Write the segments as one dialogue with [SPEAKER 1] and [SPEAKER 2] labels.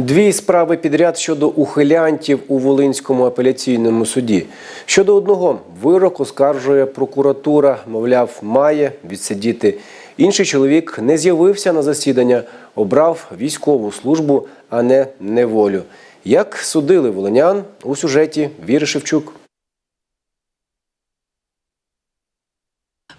[SPEAKER 1] Дві справи підряд щодо ухилянтів у Волинському апеляційному суді. Щодо одного вирок оскаржує прокуратура, мовляв, має відсидіти. Інший чоловік не з'явився на засідання, обрав військову службу, а не неволю. Як судили волинян у сюжеті Віри Шевчук.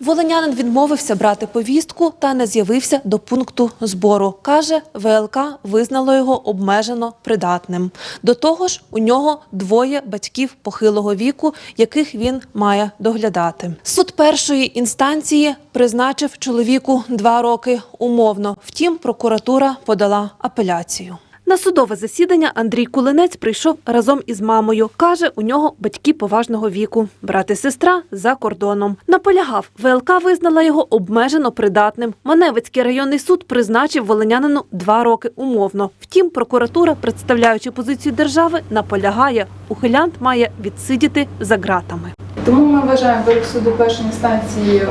[SPEAKER 2] Волинянин відмовився брати повістку та не з'явився до пункту збору. Каже, ВЛК визнало його обмежено придатним. До того ж, у нього двоє батьків похилого віку, яких він має доглядати. Суд першої інстанції призначив чоловіку два роки умовно. Втім, прокуратура подала апеляцію. На судове засідання Андрій Кулинець прийшов разом із мамою. Каже, у нього батьки поважного віку. Брат і сестра за кордоном. Наполягав, ВЛК визнала його обмежено придатним. Маневицький районний суд призначив волинянину два роки умовно. Втім, прокуратура, представляючи позицію держави, наполягає, ухилянт має відсидіти за ґратами.
[SPEAKER 3] Тому ми вважаємо вирок суду першої інстанції е,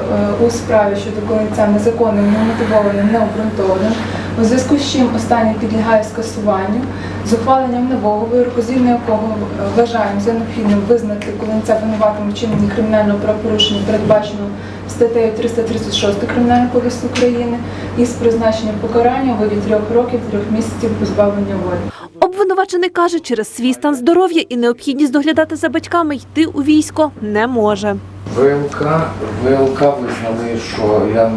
[SPEAKER 3] у справі щодо колекція незаконним, немотивованим, необґрунтованим, у зв'язку з чим останній підлягає скасуванню з ухваленням нового вироку, згідно якого е, вважаємо за необхідним визнати коленця винуватим вчиненні кримінального правопорушення, передбаченого статтею 336 Кримінального кодексу України, із призначенням покарання у виді трьох років трьох місяців позбавлення волі.
[SPEAKER 2] Обвинувачений каже, через свій стан здоров'я і необхідність доглядати за батьками йти у військо не може.
[SPEAKER 4] ВЛК, ВЛК визнали, що я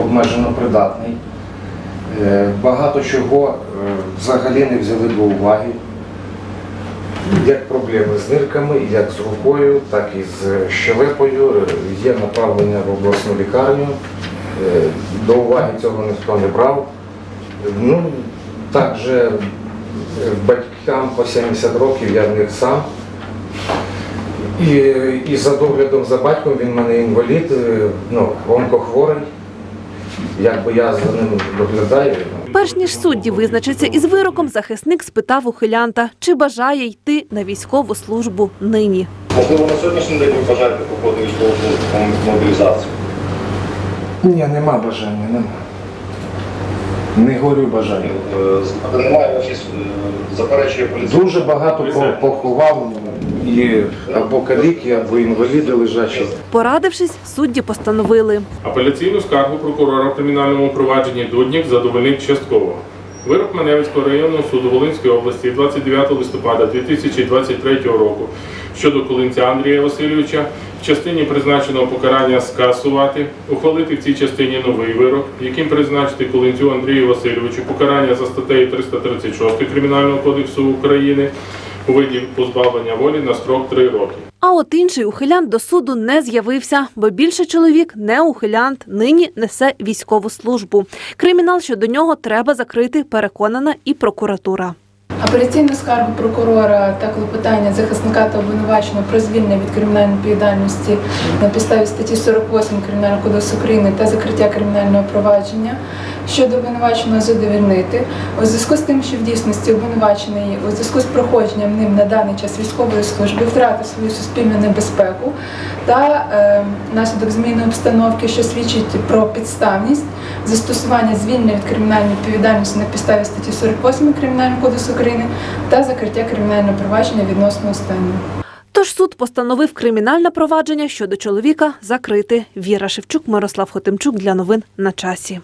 [SPEAKER 4] обмежено придатний. Е, Багато чого е, взагалі не взяли до уваги. Як проблеми з нирками, як з рукою, так і з щелепою. Е, Є направлення в обласну лікарню. До уваги цього ніхто не брав. Ну, також батькам по 70 років я в них сам. І, і за доглядом за батьком він в мене інвалід, ну, онкохворий. Якби я за ним доглядаю.
[SPEAKER 2] Перш ніж судді визначиться із вироком, захисник спитав ухилянта, чи бажає йти на військову службу нині.
[SPEAKER 5] Можливо, на сьогоднішній день ви бажаєте походити військову службу мобілізацію.
[SPEAKER 4] Ні, нема бажання, нема. Не горю бажання.
[SPEAKER 5] Е, немає якісь заперечує поліція.
[SPEAKER 4] Дуже багато по- поховав і або каліки, або інваліди лежачі.
[SPEAKER 2] Порадившись, судді постановили.
[SPEAKER 6] Апеляційну скаргу прокурора в кримінальному провадженні Дуднік задовольнив частково. Вирок Маневицького районного суду Волинської області 29 листопада 2023 року щодо Колинця Андрія Васильовича в частині призначеного покарання скасувати, ухвалити в цій частині новий вирок, яким призначити Колинцю Андрію Васильовичу покарання за статтею 336 Кримінального кодексу України у виді позбавлення волі на строк 3 роки.
[SPEAKER 2] А от інший ухилянт до суду не з'явився, бо більше чоловік не ухилянт, нині несе військову службу. Кримінал щодо нього треба закрити, переконана і прокуратура.
[SPEAKER 3] Апеляційну скаргу прокурора та клопотання захисника та обвинуваченого про звільнення від кримінальної відповідальності на підставі статті 48 Кримінального кодексу України та закриття кримінального провадження щодо обвинуваченого задовільнити. У зв'язку з тим, що в дійсності обвинувачений у зв'язку з проходженням ним на даний час військової служби втратив свою суспільну небезпеку та е, наслідок зміни обстановки, що свідчить про підставність застосування звільнення від кримінальної відповідальності на підставі статті 48 Кримінального кодексу України та закриття кримінального провадження відносно Стена.
[SPEAKER 2] Тож суд постановив кримінальне провадження щодо чоловіка закрити. Віра Шевчук, Мирослав Хотимчук для новин на часі.